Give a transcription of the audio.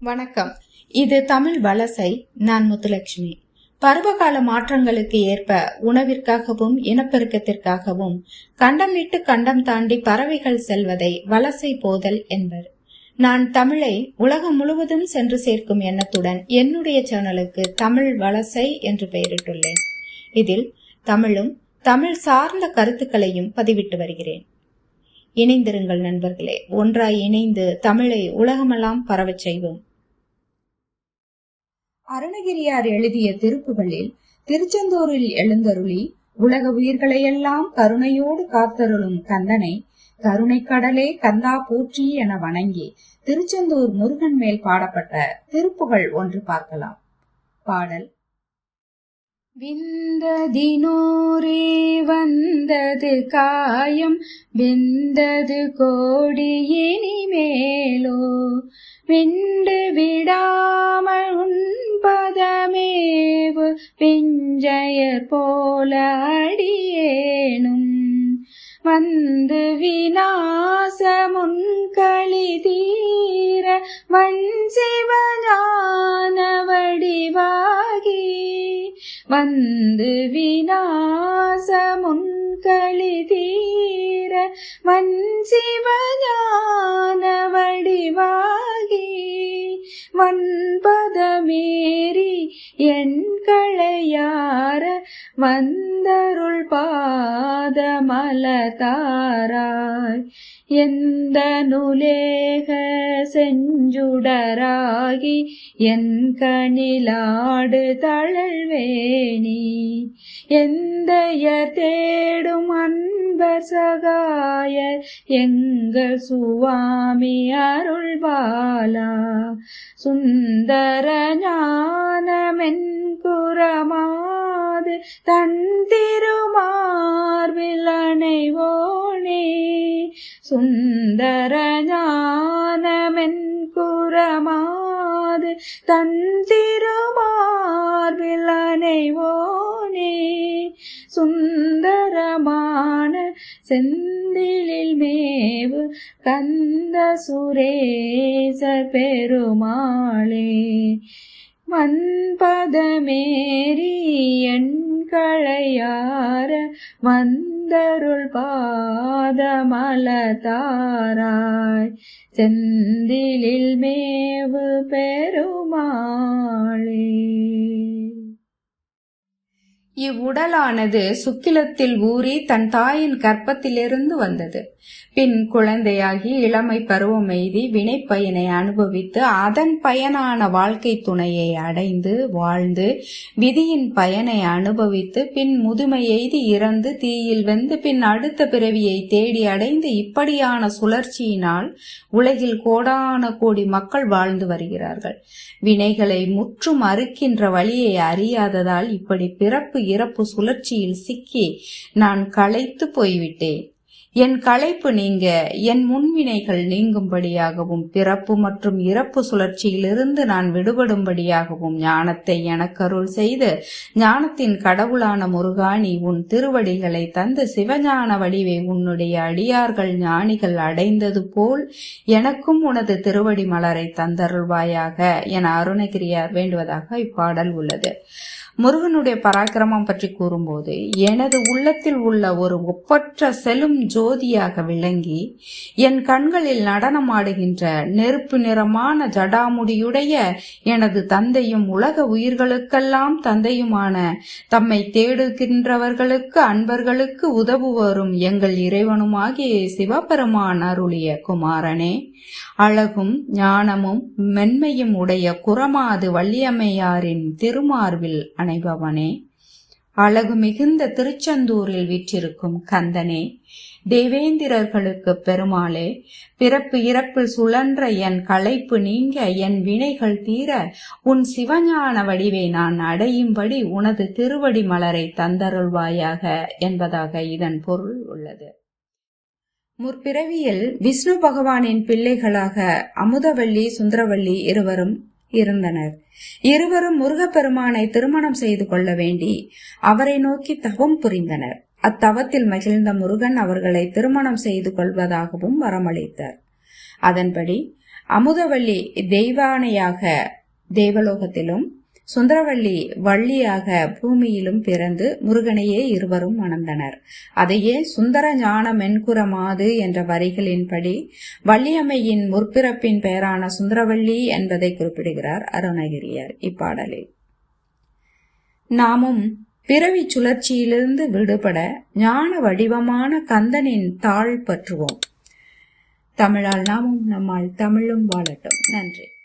வணக்கம். இது தமிழ் வலசை நான் முத்துலட்சுமி. பருவகால மாற்றங்களுக்கு ஏற்ப உணவிற்காகவும் இனப்பெருக்கத்திற்காகவும் கண்டம் விட்டு கண்டம் தாண்டி பறவைகள் செல்வதை வலசை போதல் என்பர். நான் தமிழை உலகம் முழுவதும் சென்று சேர்க்கும் எண்ணத்துடன் என்னுடைய சேனலுக்கு தமிழ் வலசை என்று பெயரிட்டுள்ளேன். இதில் தமிழும் தமிழ் சார்ந்த கருத்துக்களையும் பதிவிட்டு வருகிறேன். இணைந்திருங்கள் நண்பர்களே ஒன்றாய் இணைந்து தமிழை உலகமெல்லாம் பரவச் செய்வோம். அருணகிரியார் எழுதிய திருப்புகளில் திருச்செந்தூரில் எழுந்தருளி உலக உயிர்களையெல்லாம் கருணையோடு காத்தருளும் கந்தனை கருணை கடலே கந்தா போற்றி என வணங்கி திருச்செந்தூர் முருகன் மேல் பாடப்பட்ட திருப்புகள் ஒன்று பார்க்கலாம். பாடல். விந்ததினோரே வந்தது காயம் வெந்தது கோடி இனிமேலோ விண்டு விடாமல் போல அடியேனும். வந்து விநாசமுன் களி தீர வன் சிவஞான வடிவாகி வந்து விநாசமுன் களி தீர வன் சிவஞான வடிவாகி வன்பதமேறி என் களையார வந்தருள் பாதமலதாராய் எந்த நுலேக செஞ்சுடராகி என் கணிலாடு தழல்வேணி. எந்தையர் தேடும் அன்பர் சகாயர் எங்கள் சுவாமி அருள்பாலா சுந்தர ஞானமென்கு தன் திருமார்பில் அணைவோனே சுந்தர ஞானமென் குரமாது தன் திருமார்பில் அணைவோனே சுந்தரமான செந்திலில் மேவு கந்த சுரேச பெருமாளே. வன்பதமேறி என் களையார வந்தருள் பாதமலதாராய். செந்திலில் மேவு பெருமாளே. இவ்வுடலானது சுக்கிலத்தில் ஊறி தன் தாயின் கற்பத்திலிருந்து வந்தது. பின் குழந்தையாகி இளமை பருவம் எய்தி வினைப்பயனை அனுபவித்து அதன் பயனான வாழ்க்கை துணையை அடைந்து வாழ்ந்து விதியின் பயனை அனுபவித்து பின் முதுமை எய்தி இறந்து தீயில் வெந்து பின் அடுத்த பிறவியை தேடி அடைந்து இப்படியான சுழற்சியினால் உலகில் கோடான கோடி மக்கள் வாழ்ந்து வருகிறார்கள். வினைகளை முற்றும் அறுக்கின்ற வழியை அறியாததால் இப்படி பிறப்பு இறப்பு சுழற்சியில் சிக்கி நான் களைத்து போய்விட்டேன். என் களைப்பு நீங்க என் முன்வினைகள் நீங்கும்படியாகவும் பிறப்பு மற்றும் இறப்பு சுழற்சியிலிருந்து நான் விடுபடும்படியாகவும் ஞானத்தை எனக்கருள் செய்து ஞானத்தின் கடவுளான முருகாணி உன் திருவடிகளை தந்து சிவஞான வடிவை உன்னுடைய அடியார்கள் ஞானிகள் அடைந்தது போல் எனக்கும் உனது திருவடி மலரை தந்தருள்வாயாக என அருணகிரியார் வேண்டுவதாக இப்பாடல் உள்ளது. முருகனுடைய பராக்கிரமம் பற்றி கூறும்போது எனது உள்ளத்தில் உள்ள ஒரு ஒப்பற்ற செலும் ஜோதியாக விளங்கி என் கண்களில் நடனமாடுகின்ற நெருப்பு நிறமான ஜடாமுடியுடைய எனது தந்தையும் உலக உயிர்களுக்கெல்லாம் தந்தையுமான தம்மை தேடுகின்றவர்களுக்கு அன்பர்களுக்கு உதவுவரும் எங்கள் இறைவனுமாகிய சிவபெருமான் அருளிய குமாரனே. அழகும் ஞானமும் மென்மையும் உடைய குரமாது வள்ளியம்மையாரின் திருமார்பில் அணைபவனே. அழகு மிகுந்த திருச்செந்தூரில் விற்றிருக்கும் கந்தனே தேவேந்திரர்களுக்கு பெருமாளே பிறப்பு இறப்பில் சுழன்ற என் களைப்பு நீங்க என் வினைகள் தீர உன் சிவஞான வடிவை நான் அடையும்படி உனது திருவடி மலரை தந்தருள்வாயாக என்பதாக இதன் பொருள் உள்ளது. முற்பிறவியில் விஷ்ணு பகவானின் பிள்ளைகளாக அமுதவள்ளி சுந்தரவள்ளி இருவரும் இருந்தனர். இருவரும் முருகப்பெருமானை திருமணம் செய்து கொள்ள வேண்டி அவரை நோக்கி தவம் புரிந்தனர். அத்தவத்தில் மகிழ்ந்த முருகன் அவர்களை திருமணம் செய்து கொள்வதாகவும் வரமளித்தார். அதன்படி அமுதவள்ளி தெய்வானையாக தேவலோகத்திலும் சுந்தரவள்ளி வள்ளியாக பூமியிலும் பிறந்து முருகனையே இருவரும் மணந்தனர். அதையே சுந்தர ஞான மென்குறமாது என்ற வரிகளின்படி வள்ளியம்மையின் முற்பிறப்பின் பெயரான சுந்தரவள்ளி என்பதை குறிப்பிடுகிறார் அருணகிரியார் இப்பாடலில். நாமும் பிறவி சுழற்சியிலிருந்து விடுபட ஞான வடிவமான கந்தனின் தாழ் பற்றுவோம். தமிழால் நாமும் நம்மால் தமிழும் வாழட்டும். நன்றி.